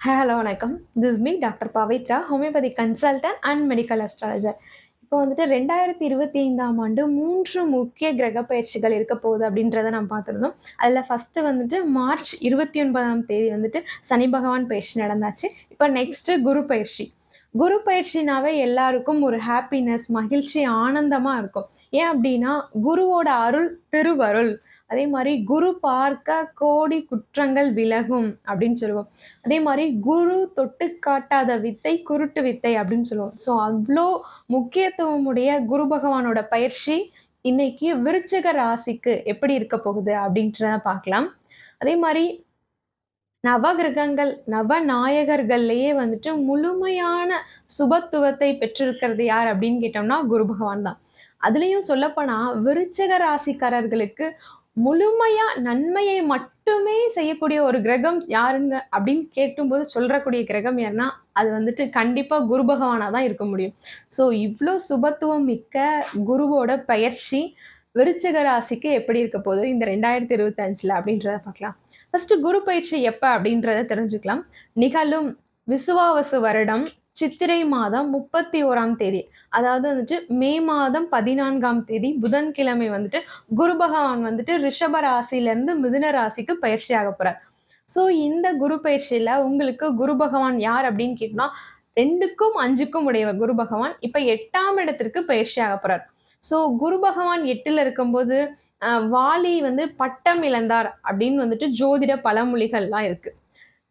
Hello வணக்கம். This me doctor Pavithra homeopathy consultant and medical astrologer இப்போ வந்துட்டு ரெண்டாயிரத்தி இருபத்தி ஐந்தாம் ஆண்டு மூன்று முக்கிய கிரக பயிற்சிகள் இருக்க போகுது அப்படின்றத நம்ம பார்த்துருந்தோம். அதில் ஃபஸ்ட்டு வந்துட்டு மார்ச் இருபத்தி ஒன்பதாம் தேதி வந்துட்டு சனி பகவான் பயிற்சி நடந்தாச்சு. இப்போ நெக்ஸ்ட்டு குரு பயிற்சி. குரு பயிற்சினாவே எல்லாருக்கும் ஒரு ஹாப்பினஸ் மகிழ்ச்சி ஆனந்தமாக இருக்கும். ஏன் அப்படின்னா குருவோட அருள் திருவருள். அதே மாதிரி குரு பார்க்க கோடி குற்றங்கள் விலகும் அப்படின்னு சொல்லுவோம். அதே மாதிரி குரு தொட்டு காட்டாத வித்தை குருட்டு வித்தை அப்படின்னு சொல்லுவோம். ஸோ அவ்வளோ முக்கியத்துவமுடைய குரு பகவானோட பயிற்சி இன்னைக்கு விருச்சக ராசிக்கு எப்படி இருக்க போகுது அப்படின்றத பார்க்கலாம். அதே மாதிரி நவகிரகங்கள் நவநாயகர்கள்லேயே வந்துட்டு முழுமையான சுபத்துவத்தை பெற்றிருக்கிறது யார் அப்படின்னு கேட்டோம்னா குரு பகவான் தான். அதுலேயும் சொல்லப்போனால் விருச்சக ராசிக்காரர்களுக்கு முழுமையா நன்மையை மட்டுமே செய்யக்கூடிய ஒரு கிரகம் யாருங்க அப்படின்னு கேட்டும்போது சொல்றக்கூடிய கிரகம் யாருன்னா அது வந்துட்டு கண்டிப்பா குரு பகவானாக தான் இருக்க முடியும். ஸோ இவ்வளோ சுபத்துவம் மிக்க குருவோட பயிற்சி விருச்சக ராசிக்கு எப்படி இருக்க போகுது? இந்த ரெண்டாயிரத்தி இருபத்தி அப்படின்றத பார்க்கலாம். ஃபர்ஸ்ட் குரு பயிற்சி எப்போ அப்படின்றத தெரிஞ்சுக்கலாம். நிகழும் விசுவாவசு வருடம் சித்திரை மாதம் முப்பத்தி ஓராம் தேதி. அதாவது வந்துட்டு மே மாதம் பதினான்காம் தேதி புதன்கிழமை வந்துட்டு குரு பகவான் வந்துட்டு ரிஷப ராசியிலேருந்து மிதுன ராசிக்கு பயிற்சி ஆக போகிறார் ஸோ இந்த குரு பயிற்சியில் உங்களுக்கு குரு பகவான் யார் அப்படின்னு கேட்டோம்னா ரெண்டுக்கும் அஞ்சுக்கும் உடையவர் குரு பகவான். இப்போ எட்டாம் இடத்திற்கு பயிற்சி ஆக போகிறார் ஸோ குரு பகவான் எட்டில் இருக்கும்போது வாலி வந்து பட்டம் இழந்தார் அப்படின்னு வந்துட்டு ஜோதிட பழமொழிகள்லாம் இருக்கு.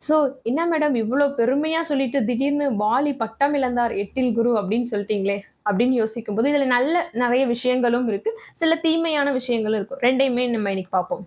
ஸோ என்ன மேடம் இவ்வளோ பெருமையாக சொல்லிட்டு திடீர்னு வாலி பட்டம் இழந்தார் எட்டில் குரு அப்படின்னு சொல்லிட்டீங்களே அப்படின்னு யோசிக்கும் போது நல்ல நிறைய விஷயங்களும் இருக்கு. சில தீமையான விஷயங்களும் இருக்கும். ரெண்டையுமே நம்ம இன்னைக்கு பார்ப்போம்.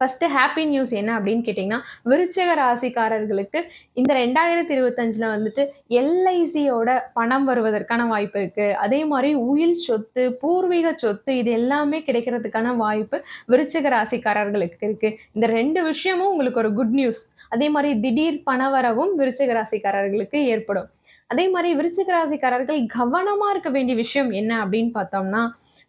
ஃபஸ்ட்டு ஹாப்பி நியூஸ் என்ன அப்படின்னு கேட்டிங்கன்னா விருச்சக ராசிக்காரர்களுக்கு இந்த ரெண்டாயிரத்தி இருபத்தஞ்சில் வந்துட்டு எல்ஐசியோட பணம் வருவதற்கான வாய்ப்பு இருக்குது அதே மாதிரி உயில் சொத்து பூர்வீக சொத்து இது எல்லாமே கிடைக்கிறதுக்கான வாய்ப்பு விருச்சக ராசிக்காரர்களுக்கு இருக்குது இந்த ரெண்டு விஷயமும் உங்களுக்கு ஒரு குட் நியூஸ் அதே மாதிரி திடீர் பணவரவும் விருச்சக ராசிக்காரர்களுக்கு ஏற்படும். அதே மாதிரி விருச்சிக ராசிக்காரர்கள் கவனமாக இருக்க வேண்டிய விஷயம் என்ன அப்படின்னு பார்த்தோம்னா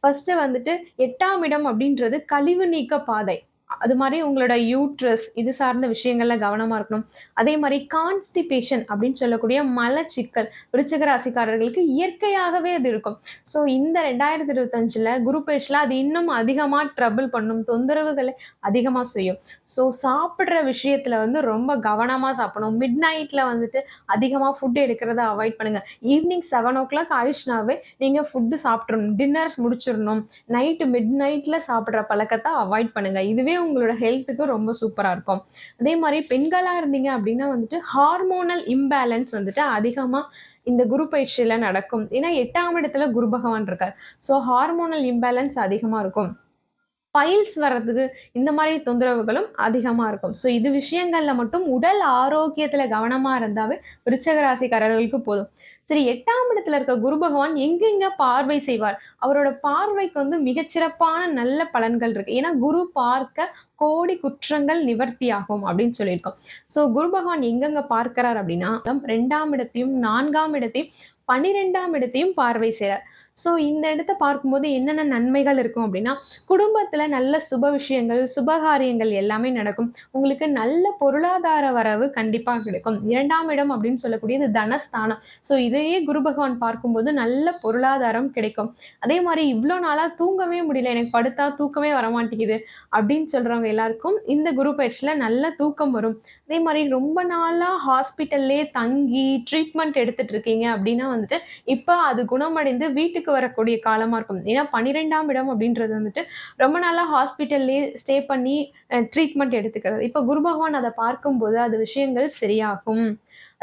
ஃபர்ஸ்ட் வந்துட்டு எட்டாம் இடம் அப்படின்றது கழிவு நீக்க பாதை. அது மாதிரி உங்களோட யூட்ரஸ் இது சார்ந்த விஷயங்கள்ல கவனமா இருக்கணும். அதே மாதிரி கான்ஸ்டிபேஷன் அப்படின்னு சொல்லக்கூடிய மலச்சிக்கல் விருச்சிக ராசிக்காரர்களுக்கு இயற்கையாகவே அது இருக்கும். ஸோ இந்த ரெண்டாயிரத்தி இருபத்தஞ்சுல குரு பேஷ்ல அது இன்னும் அதிகமா ட்ரபிள் பண்ணும் தொந்தரவுகளை அதிகமா செய்யும். ஸோ சாப்பிட்ற விஷயத்துல வந்து ரொம்ப கவனமா சாப்பிடணும். மிட் நைட்ல வந்துட்டு அதிகமா ஃபுட் எடுக்கிறத அவாய்ட் பண்ணுங்க. ஈவினிங் செவன் ஓ கிளாக் ஆயிடுச்சுனாவே நீங்க ஃபுட்டு சாப்பிட்றணும் டின்னர்ஸ் முடிச்சிடணும். நைட்டு மிட் நைட்ல சாப்பிட்ற பழக்கத்தை அவாய்ட் பண்ணுங்க. இதுவே உங்களோட ஹெல்த்துக்கு ரொம்ப சூப்பராக இருக்கும். அதே மாதிரி பெண்களாக இருந்தீங்க அப்படின்னா வந்துட்டு ஹார்மோனல் இம்பேலன்ஸ் வந்துட்டு அதிகமாக இந்த குரு பயிற்சியில் நடக்கும். ஏன்னா எட்டாம் இடத்துல குரு பகவான் இருக்கார். ஸோ ஹார்மோனல் இம்பேலன்ஸ் அதிகமாக இருக்கும். பைல்ஸ் வர்றதுக்கு இந்த மாதிரி தொந்தரவுகளும் அதிகமாக இருக்கும். ஸோ இது விஷயங்களில் மட்டும் உடல் ஆரோக்கியத்தில் கவனமாக இருந்தாவே விருச்சக ராசிக்காரர்களுக்கு போதும். சரி எட்டாம் இடத்துல இருக்க குரு பகவான் எங்கெங்க பார்வை செய்வார்? அவரோட பார்வைக்கு வந்து மிகச்சிறப்பான நல்ல பலன்கள் இருக்கு. ஏன்னா குரு பார்க்க கோடி குற்றங்கள் நிவர்த்தி ஆகும் அப்படின்னு சொல்லியிருக்கோம். ஸோ குரு பகவான் எங்கெங்க பார்க்கிறார் அப்படின்னா ரெண்டாம் இடத்தையும் நான்காம் இடத்தையும் பன்னிரெண்டாம் இடத்தையும் பார்வை செய்கிறார் ஸோ இந்த இடத்த பார்க்கும்போது என்னென்ன நன்மைகள் இருக்கும் அப்படின்னா குடும்பத்தில் நல்ல சுப விஷயங்கள் சுபகாரியங்கள் எல்லாமே நடக்கும். உங்களுக்கு நல்ல பொருளாதார வரவு கண்டிப்பாக கிடைக்கும். இரண்டாம் இடம் அப்படின்னு சொல்லக்கூடியது தனஸ்தானம். ஸோ இதையே குரு பகவான் பார்க்கும்போது நல்ல பொருளாதாரம் கிடைக்கும். அதே மாதிரி இவ்வளோ நாளாக தூங்கவே முடியல எனக்கு படுத்தா தூக்கமே வரமாட்டேங்குது அப்படின்னு சொல்கிறவங்க எல்லாருக்கும் இந்த குரு பயிற்சியில் நல்ல தூக்கம் வரும். அதே மாதிரி ரொம்ப நாளாக ஹாஸ்பிட்டல்லே தங்கி ட்ரீட்மெண்ட் எடுத்துட்டு இருக்கீங்க அப்படின்னா வந்துட்டு இப்போ அது குணமடைந்து வீட்டுக்கு வீட்டுக்கு வரக்கூடிய காலமாக இருக்கும். ஏன்னா பன்னிரெண்டாம் இடம் அப்படின்றது வந்துட்டு ரொம்ப நாளாக ஹாஸ்பிட்டல்லே ஸ்டே பண்ணி ட்ரீட்மெண்ட் எடுத்துக்கிறது. இப்போ குரு பகவான் அதை பார்க்கும்போது அது விஷயங்கள் சரியாகும்.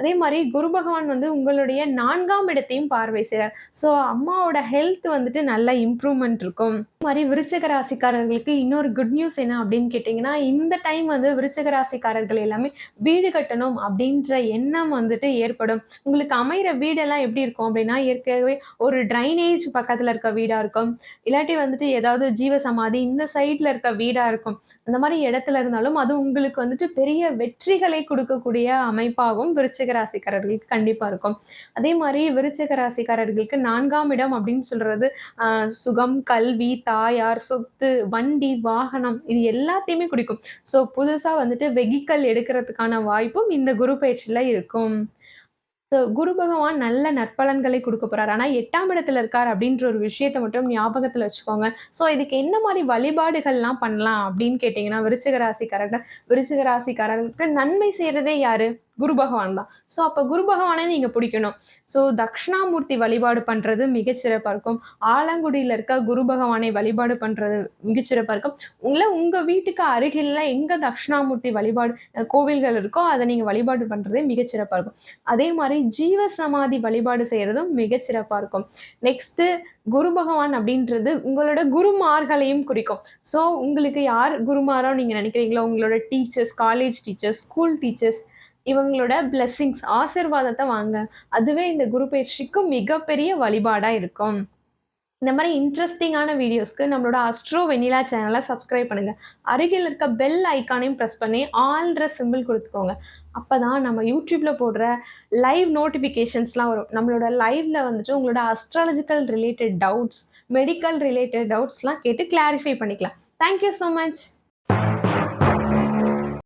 அதே மாதிரி குரு பகவான் வந்து உங்களுடைய நான்காம் இடத்தையும் பார்வை செய்கிறார் ஸோ அம்மாவோட ஹெல்த் வந்துட்டு நல்ல இம்ப்ரூவ்மெண்ட் இருக்கும். மாதிரி விருச்சக ராசிக்காரர்களுக்கு இன்னொரு குட் நியூஸ் என்ன அப்படின்னு கேட்டிங்கன்னா இந்த டைம் வந்து விருச்சக ராசிக்காரர்கள் எல்லாமே வீடு கட்டணும் அப்படின்ற எண்ணம் வந்துட்டு ஏற்படும். உங்களுக்கு அமைகிற வீடெல்லாம் எப்படி இருக்கும் அப்படின்னா ஏற்கனவே ஒரு ட்ரைனேஜ் பக்கத்தில் இருக்க வீடாக இருக்கும். இல்லாட்டி வந்துட்டு ஏதாவது ஜீவ சமாதி இந்த சைடில் இருக்க வீடாக இருக்கும். அந்த மாதிரி இடத்துல இருந்தாலும் அது உங்களுக்கு வந்துட்டு பெரிய வெற்றிகளை கொடுக்கக்கூடிய அமைப்பாகவும் விருச்சிக ராசிக்காரர்களுக்கு கண்டிப்பா இருக்கும். அதே மாதிரி விருச்சிக ராசிக்காரர்களுக்கு நான்காம் இடம் அப்படின்னு சொல்றது ஆஹ் சுகம் கல்வி தாயார் சொத்து வண்டி வாகனம் இது எல்லாத்தையுமே குடிக்கும். ஸோ புதுசா வந்துட்டு வெஹிக்கல் எடுக்கிறதுக்கான வாய்ப்பும் இந்த குரு பயிற்சியில இருக்கும். ஸோ குரு பகவான் நல்ல நற்பலன்களை கொடுக்க போறார். ஆனால் எட்டாம் இடத்துல இருக்கார் அப்படின்ற ஒரு விஷயத்தை மட்டும் ஞாபகத்தில் வச்சுக்கோங்க. ஸோ இதுக்கு என்ன மாதிரி வழிபாடுகள்லாம் பண்ணலாம் அப்படின்னு கேட்டிங்கன்னா விருச்சிக ராசிக்காரர்கள் விருச்சிக ராசிக்காரர்களுக்கு நன்மை செய்கிறதே யாரு? குரு பகவான் தான். ஸோ அப்போ குரு பகவானை நீங்கள் பிடிக்கணும். ஸோ தக்ஷணாமூர்த்தி வழிபாடு பண்ணுறது மிகச்சிறப்பாக இருக்கும். ஆலங்குடியில் இருக்க குரு பகவானை வழிபாடு பண்ணுறது மிகச்சிறப்பாக இருக்கும். உங்களை உங்கள் வீட்டுக்கு அருகில் எங்கே தக்ஷணாமூர்த்தி வழிபாடு கோவில்கள் இருக்கோ அதை நீங்கள் வழிபாடு பண்ணுறதே மிகச்சிறப்பாக இருக்கும். அதே மாதிரி ஜீவ சமாதி வழிபாடு செய்கிறதும் மிகச்சிறப்பாக இருக்கும். நெக்ஸ்ட்டு குரு பகவான் அப்படின்றது உங்களோட குருமார்களையும் குறிக்கும். ஸோ உங்களுக்கு யார் குருமாரோ நீங்கள் நினைக்கிறீங்களோ உங்களோட teachers college teachers school teachers இவங்களோட blessings ஆசீர்வாதத்தை வாங்க. அதுவே இந்த குரு பயிற்சிக்கு மிகப்பெரிய வழிபாடாக இருக்கும். இந்த மாதிரி இன்ட்ரெஸ்டிங்கான வீடியோஸ்க்கு நம்மளோட அஸ்ட்ரோ வெனிலா சேனலை சப்ஸ்கிரைப் பண்ணுங்கள் அருகில் இருக்க பெல் ஐக்கானையும் ப்ரெஸ் பண்ணி ஆல்ற சிம்பிள் கொடுத்துக்கோங்க. அப்போ தான் நம்ம யூடியூப்பில் போடுற லைவ் நோட்டிஃபிகேஷன்ஸ்லாம் வரும். நம்மளோட லைவ்ல வந்துட்டு உங்களோட astrological related doubts medical related டவுட்ஸ்லாம் கேட்டு கிளாரிஃபை பண்ணிக்கலாம். Thank you so much